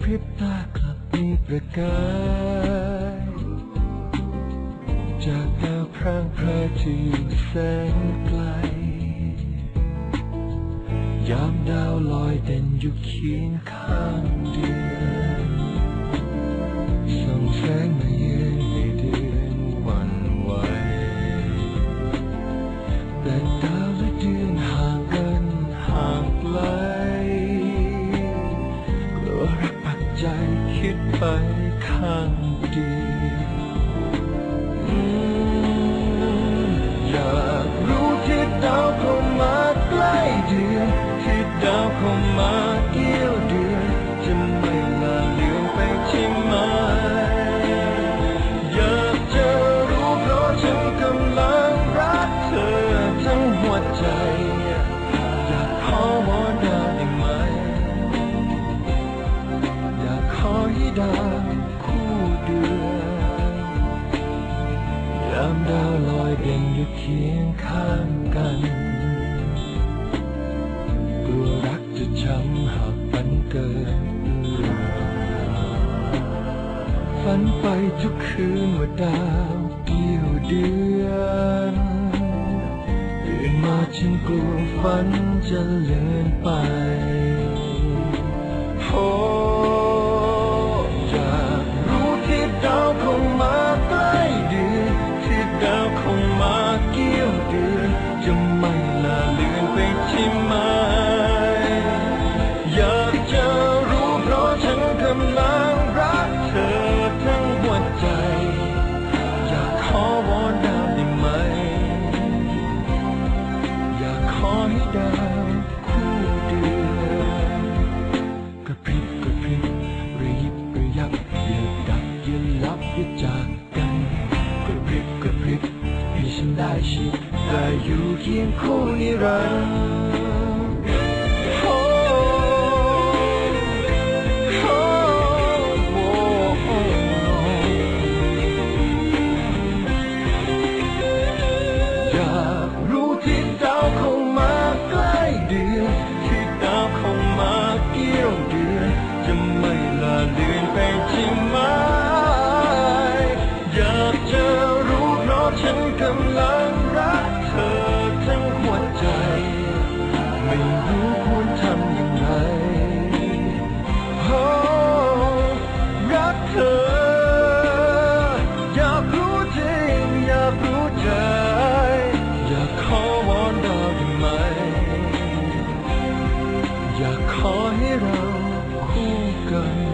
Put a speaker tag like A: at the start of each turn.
A: พริบตากลับมีประกาย จากดาวพรางพระที่อยู่แสนไกล ยามดาวลอยเด่นอยู่เคียงข้างด ใจ อยากขอวอนดาวได้ไหม อยากขอให้ดาคู่เดือนยามดาวลอยเด่นอยู่เคียงข้างกันกลัวรักจะช้ำหากฝันเกินฝันไปทุกคืนว่าดาวเกี่ยวเดือน ลัวฝันจะเลือนไปโอ้อยากรู้ที่ดาวคงมาใกล้เดือนที่ดาวคงมาเกี่ยวเดือนจะไม่ ยับยึดจากกันกระพริบกระพริบให้ฉันได้ชิดได้อยู่เคียงคู่นิรันดร์ ลังรักเธอทั้งหัวใจ ไม่รู้ควรทำย่งไรโอ้รักเธอ อยารู้จริงอยารู้ใจ อยากขอวอนเาได้ไหม อยากขอให้เราคู่กัน